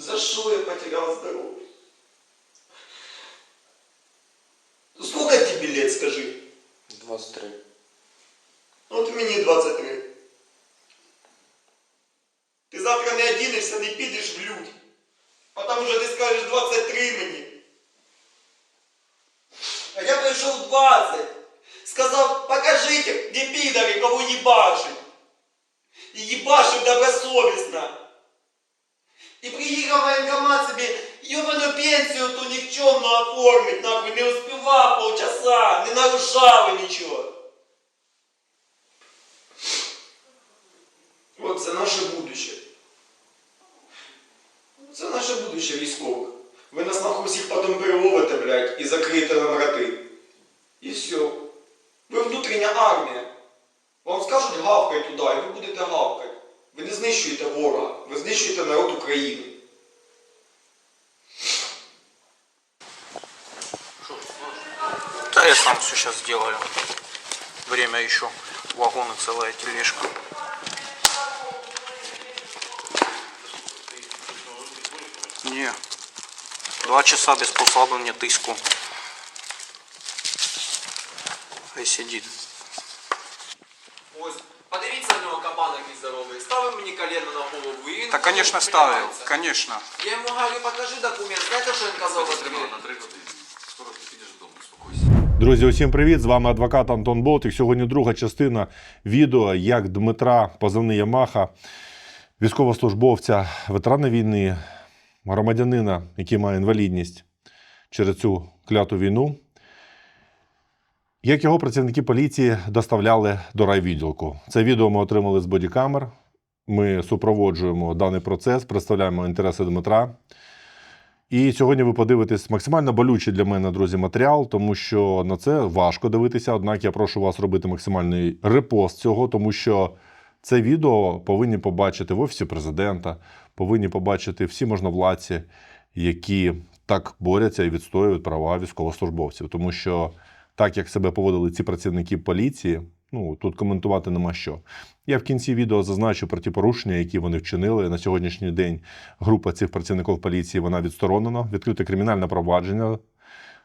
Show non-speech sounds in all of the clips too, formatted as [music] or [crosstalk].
За что я потерял здоровье? Ну, Сколько тебе лет, скажи? 23. От мені 23. Ти завтра не одінешся, не підеш в люди. Потому що ти скажеш 23 мені. А я прийшов 20. Сказав, покажите, где підари, кого їбашить. І їбашив добросовісно. І приїхав воєнкомат собі ёбану пенсію ту нікчемну оформить, нахуй, не успівав полчаса, не нарушав нічого. От це наше будуще. Це наше будуще військових. Ви нас нахуй всіх потім переловите, блядь, і закриєте на мрати. І все. Ви внутрішня армія. Вам скажуть гавкай туди, і ви будете гавкати. Ви не знищуєте ворога, ви знищуєте народ України. Да я сам все сейчас сделаю. Время еще. Вагоны целая тележка. Не. Два часа без послабления тыску. Хай сидит. Ось, Ставив мені колено на голову і Да, конечно, ставил. Конечно. Я йому говорю, покажи документ. Знаєте, що він казав в ответ? Друзі, усім привіт! З вами адвокат Антон Болтик. Сьогодні друга частина відео, як Дмитра, позивний Ямаха, військовослужбовця, ветерана війни, громадянина, який має інвалідність через цю кляту війну. Як його працівники поліції доставляли до райвідділку. Це відео ми отримали з бодікамер. Ми супроводжуємо даний процес, представляємо інтереси Дмитра. І сьогодні ви подивитесь максимально болючий для мене, друзі, матеріал, тому що на це важко дивитися. Однак я прошу вас робити максимальний репост цього, тому що це відео повинні побачити в офісі президента, повинні побачити всі можновладці, які так борються і відстоюють права військовослужбовців. Тому що так як себе поводили ці працівники поліції, ну тут коментувати нема що. Я в кінці відео зазначу про ті порушення, які вони вчинили на сьогоднішній день. Група цих працівників поліції вона відсторонена. Відкрите кримінальне провадження.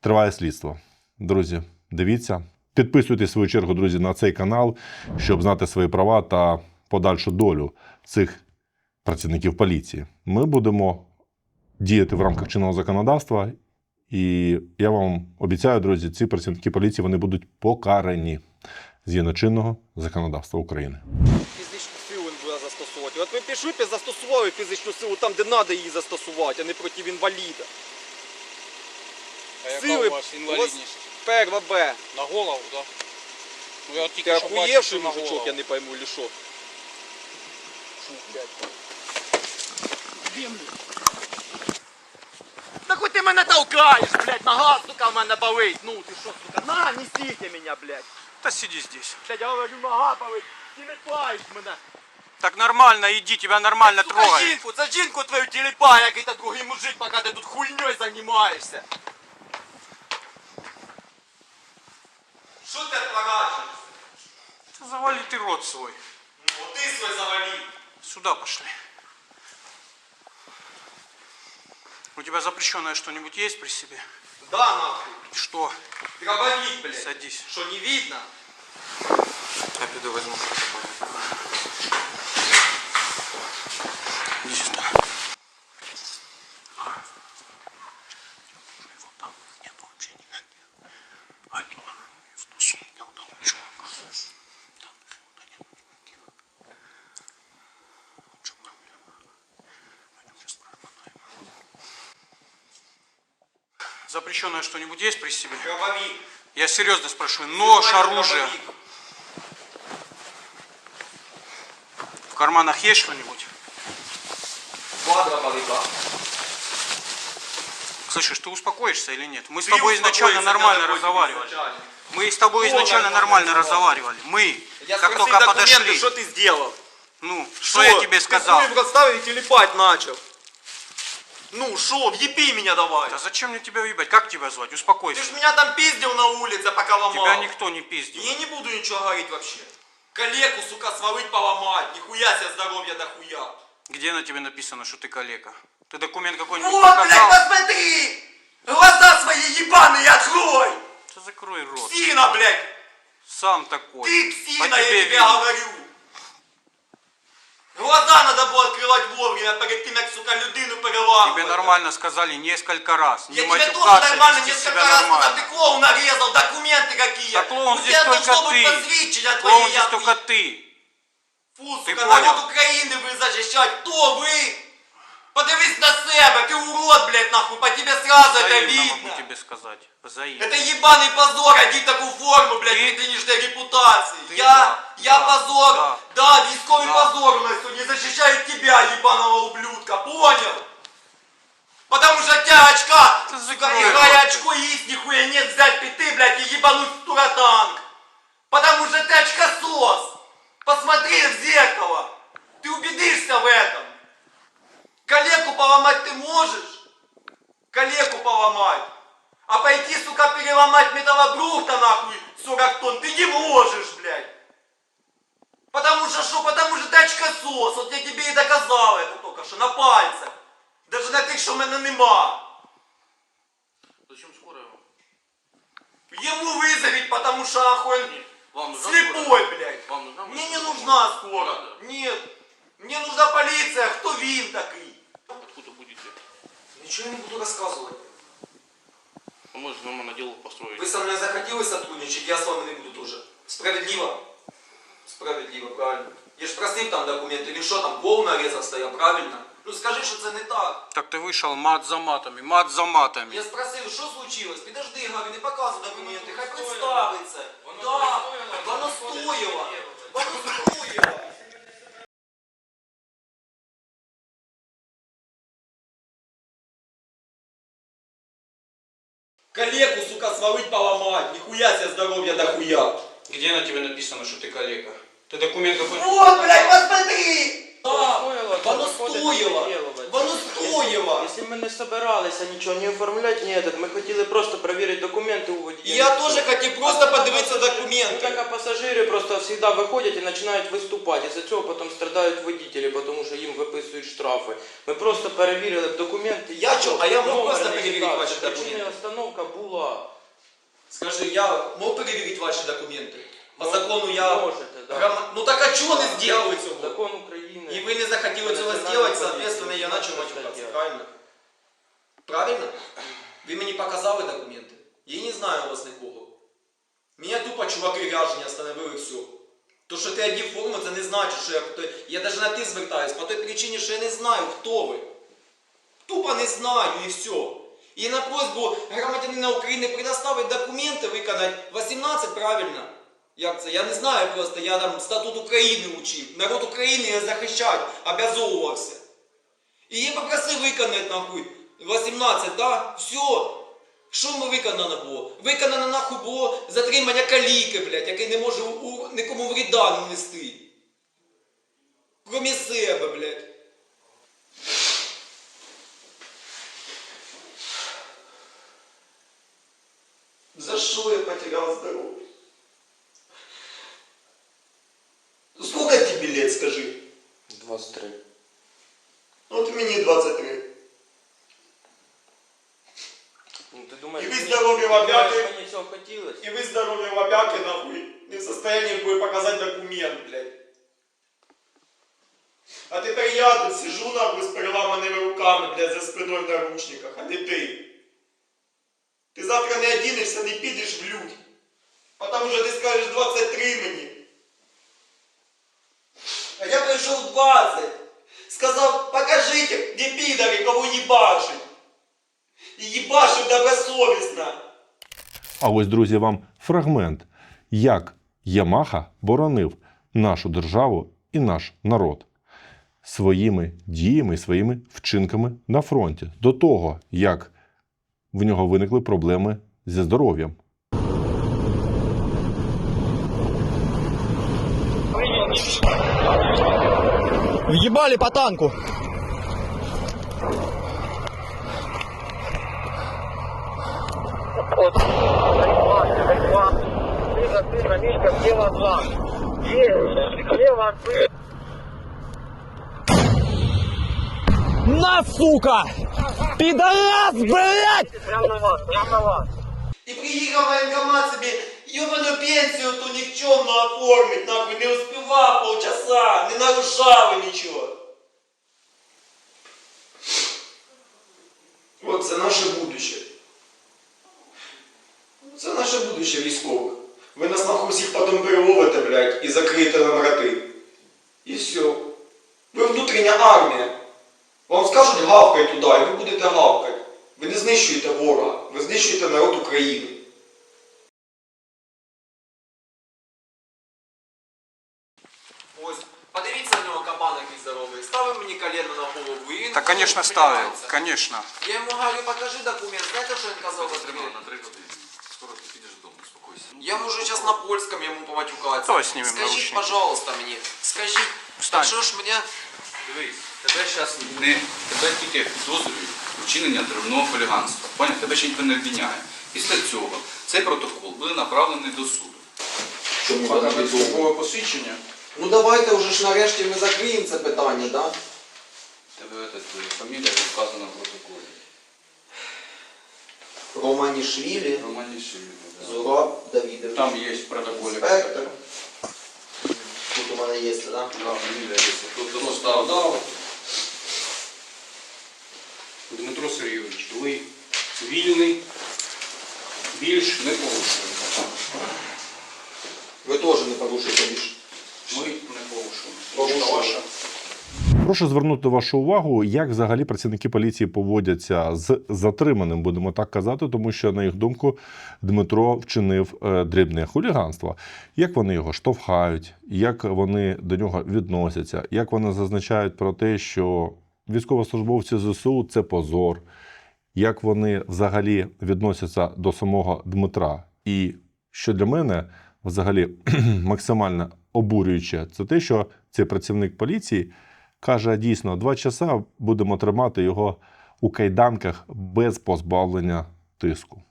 Триває слідство. Друзі, дивіться. Підписуйтесь в свою чергу, друзі, на цей канал, щоб знати свої права та подальшу долю цих працівників поліції. Ми будемо діяти в рамках чинного законодавства. І я вам обіцяю, друзі, ці працівники поліції вони будуть покарані згідно чинного законодавства України. фізичну силу він буде застосовувати. От ви пішли б і застосували фізичну силу там, де треба її застосувати, а не проти інваліда. А яка Сили у вас інвалідність? Перва Б. На голову, так? Да? Ну я Ти тільки що бачив, що на мужичок, голову. я не пойму, или що? Да хоть ти мене толкаєш, блядь, нога, сука, в мене болить. Ну, ти що, сука, на, несите мене, блядь. Да сиди здесь. Блядь, я говорю, нога болить. Ти не паєш мене. Так нормально, иди, тебя нормально Сука, трогают. жінку, це жінку твою тіліпає, який то другий мужик, поки ти тут хуйньою займаєшся. Що ти отворачуєшся? Да Завали ты рот свой. Ну, ти свой завали. Сюда пошли. У тебя запрещенное что-нибудь есть при себе? Да, нахуй. Что? Дробовик, блядь. Садись. Що, не видно? Я пойду возьму. Иди сюда. Вот там нет вообще никаких. А это в ту сумку там чувак. Там фото нет никаких. В чем проблема? Пойдем сейчас промотаем. Запрещенное что-нибудь есть при себе? Дробовик. Я серьезно спрашиваю. Нож, оружие. дробовик. В карманах есть что-нибудь? Два дробовика. Слышишь, ты успокоишься или нет? Мы с Ты тобой изначально нормально разговаривали. Мы с тобой изначально нормально нормально разговаривал? разговаривали. Мы, Я как только подошли. что ты сделал? Ну, что я тебе сказал? Ты телепать начал. Ну, шо, въеби меня давай. Да зачем мне тебя въебать? Как тебя звать? Успокойся. Ты ж меня там пиздил на улице, пока ломал. Тебя никто не пиздил. Я не буду ничего говорить вообще. Калеку, сука, свалить поломать. Нихуя себе здоровья дохуя. Где на тебе написано, что ты калека? Ты документ какой-нибудь Вот, блядь, показал? посмотри! Глаза свои ебаные открой! Ты закрой рот. Псина, блядь! Сам такой. Ты псина, я тебе тебе видно. говорю! Глаза надо было открывать вовремя, перед тем, як, сука, людину переламывать. Тебе нормально сказали несколько раз. Не Я тебе тоже матюкаться, нормально вести несколько себя раз нормально. сказал, ты клоун нарезал, документы какие. Да клоун У здесь тебя только должно быть ты. посвідчення Клоун твоє, здесь я только хуй. ты. Фу, Ти сука, понял? народ України ви защищать. Хто ви? Подивись на себе, ти урод, блядь, нахуй, по тебе сразу это Взаимно видно. могу тебе сказать. Взаимно. Это ебаный позор, одеть такую форму, блядь, Ты- витринишной репутации. Ты- Я, да, я да, позор, да. да, військовый Да. позор у нас сегодня защищает тебя, ебаного ублюдка, понял? Потому что тебя очка, Ты сука, играя очко есть, нихуя нет, взять пяты, блядь, и ебануть в туратанг. Потому что ты очкосос. Посмотри в зеркало. Ты убедишься в этом. Калеку поломать ты можешь? Калеку поломать. А пойти, сука, переломать металлобрухта, нахуй, 40 тонн, ты не можешь, блядь. Потому что что? Потому что ты очкосос. Вот я тебе и доказал это только что, на пальцах. Даже на тих, що в мене нема. Зачем вам? Ему вызовить, потому что охуен Вам нужна слепой, скорая? блядь. Вам нужна Мне не нужна скоро. Надо. Нет. Мне нужна полиция. Кто вин такой? Откуда будете? Ничего не буду рассказывать. А может нормально дело построить? Вы со мной захотели сотрудничать, я с вами не буду тоже. Справедливо? Справедливо, правильно. Я ж просив там документи, він що там, пол нарезав стояв, правильно? Ну скажи, що це не так. Так ты вышел мат за матами, мат за матами. Я спросив, що случилось? Підожди, говорю, не показуй документи, хай представиться. Да, воно стоїло. Воно стоїло. Калеку, сука, свалить поломать. Нихуя себе здоровья дохуя. Где на тебе написано, что ты калека? Ты документ какой Вот, блядь, посмотри! Да, Стоило, воно то виходить, стоїло. переделувати. Воно стоїло. Якщо ми не собиралися нічого не оформляти, ні, этот, ми хотіли просто перевірити документи у водія. Я теж хотів просто подивитися Ну, документи. так, а пасажири просто завжди виходять і починають виступати. І за цього потім страдають водителі, тому що їм виписують штрафи. Ми просто перевірили б документи. Я чо, а я мог Номер, просто перевірити реєстрація. ваші Причина документи? остановка була. Скажи, я мог перевірити ваші документи? По Мож- закону я... можете, да. грама- Ну так а чого не зробили цього? Закон України. І ви не захотіли цього Національна зробити, поліція. соответственно, я почав Стаття. матюкатися, правильно? Правильно? Ви мені показали документи? Я не знаю у вас нікого. Мене тупо чуваки ряжені остановили все. То, що ти одів форму, це не значить, що я. Я навіть на ти звертаюсь, по той причині, що я не знаю, хто ви. Тупо не знаю і все. І на просьбу громадянина України предоставити документи, виконати 18, правильно? Як це? Я не знаю просто, я там статут України учив. Народ України я захищати, обязовувався. І я попросив виконати нахуй 18, да? Все. Що ми виконано було? Виконано нахуй було затримання каліки, блядь, який не може у, нікому вреда нанести. Кромі себе, блядь. За что я потерял здоровье? Сколько тебе лет, скажи? 23. Вот мені 23. думаєш, І ви мені- здорові ти думаєш, лапяки? мені цього хотілося? И вы здоровье лобяки, нахуй, не в состоянии будет показать документ, блядь. А тепер я тут сижу, нахуй, з переламаними руками, блядь, за спиною в наручниках, а не ти. Ти завтра не одінешся, не підеш в людь. Потому що ти скажеш 23 мені. А я прийшов 20. Сказав, покажите, где пидоры, кого ебашить. І ебашив добросовісно. А ось, друзі, вам фрагмент, як Ямаха боронив нашу державу і наш народ своїми діями і своїми вчинками на фронті до того, як в нього виникли проблеми зі здоров'ям. Въебали по танку. На, сука! Пидорас, блядь! И приехал военкомат себе ебаную пенсию ту никчемную оформить, нахуй, не успевал полчаса, не нарушал и ничего. Вот це наше будущее. Це наше військових. Ви нас нахуй всіх потім переловите, блядь, і закриєте на роти. І все. Ви внутрішня армія. Вам скажуть гавкай туди, і ви будете гавкати. Ви не знищуєте ворога, ви знищуєте народ України. Ось, подивіться на нього кабан який здоровий. Ставив мені колено на голову і він Да, конечно, не ставил, піднімається. конечно. Я йому говорю, покажи документ. Знаєте, що він казав в на три години. Скоро ти підеш додому, Я можу зараз на польському йому поматюкатися. Давай знімемо Скажіть, наручники. пожалуйста, мені. Скажіть, Встань. так що ж мене... Дивись, тебе зараз не тебе тільки підозрюють вчинення дрібного хуліганства. Поняв? Тебе ще ніхто не обвиняє. Після цього цей протокол буде направлений до суду. Чому Показать службове посвідчення. Ну давайте вже ж нарешті ми закриємо це питання, да? Тебе эта твоя фамілія вказана в протоколі. Романішвілі, Романішвілі. да. Зураб Там є в протоколі. Тут у мене є, да? Да, фамілія є. Тут воно став. Дмитро Сергійович, ви вільний, більш не порушуєте. Ви теж не порушуєте більше. Ми не порушуємо. Порушуємо. Ваша. Прошу звернути вашу увагу, як взагалі працівники поліції поводяться з затриманим, будемо так казати, тому що, на їх думку, Дмитро вчинив е, дрібне хуліганство. Як вони його штовхають, як вони до нього відносяться, як вони зазначають про те, що військовослужбовці ЗСУ це позор, як вони взагалі відносяться до самого Дмитра. І що для мене взагалі [clears throat] максимально обурююче, це те, що цей працівник поліції каже дійсно, два часа будемо тримати його у кайданках без позбавлення тиску.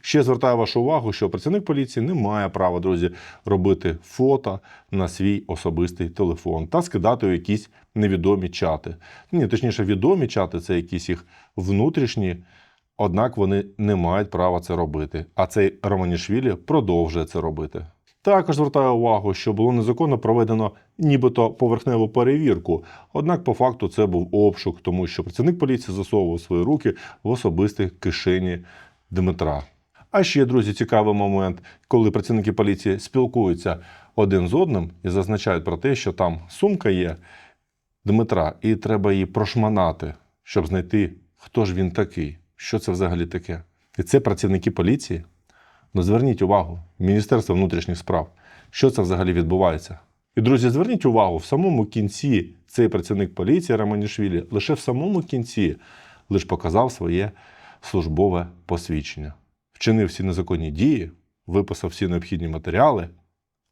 Ще звертаю вашу увагу, що працівник поліції не має права, друзі, робити фото на свій особистий телефон та скидати у якісь невідомі чати. Ні, точніше, відомі чати це якісь їх внутрішні, однак вони не мають права це робити. А цей Романішвілі продовжує це робити. Також звертаю увагу, що було незаконно проведено нібито поверхневу перевірку. Однак, по факту, це був обшук, тому що працівник поліції засовував свої руки в особисті кишені Дмитра. А ще, друзі, цікавий момент, коли працівники поліції спілкуються один з одним і зазначають про те, що там сумка є Дмитра, і треба її прошманати, щоб знайти, хто ж він такий, що це взагалі таке. І це працівники поліції. Ну, зверніть увагу, Міністерство внутрішніх справ, що це взагалі відбувається. І, друзі, зверніть увагу, в самому кінці цей працівник поліції Романішвілі лише в самому кінці лише показав своє службове посвідчення, вчинив всі незаконні дії, виписав всі необхідні матеріали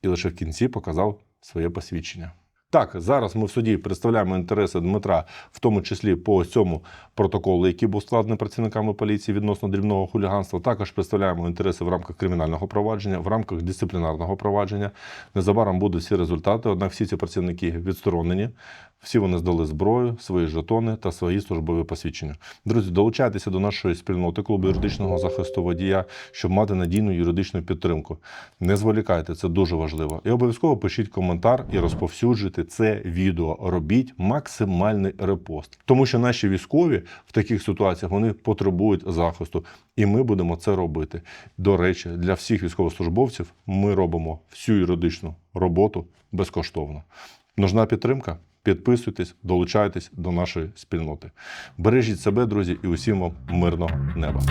і лише в кінці показав своє посвідчення. Так, зараз ми в суді представляємо інтереси Дмитра, в тому числі по цьому протоколу, який був складений працівниками поліції відносно дрібного хуліганства. Також представляємо інтереси в рамках кримінального провадження, в рамках дисциплінарного провадження. Незабаром будуть всі результати. Однак всі ці працівники відсторонені. Всі вони здали зброю, свої жетони та свої службові посвідчення. Друзі, долучайтеся до нашої спільноти клубу юридичного захисту водія, щоб мати надійну юридичну підтримку. Не зволікайте, це дуже важливо. І обов'язково пишіть коментар і розповсюджуйте це відео. Робіть максимальний репост, тому що наші військові в таких ситуаціях вони потребують захисту, і ми будемо це робити. До речі, для всіх військовослужбовців ми робимо всю юридичну роботу безкоштовно. Нужна підтримка? Підписуйтесь, долучайтесь до нашої спільноти. Бережіть себе, друзі, і усім вам мирного неба.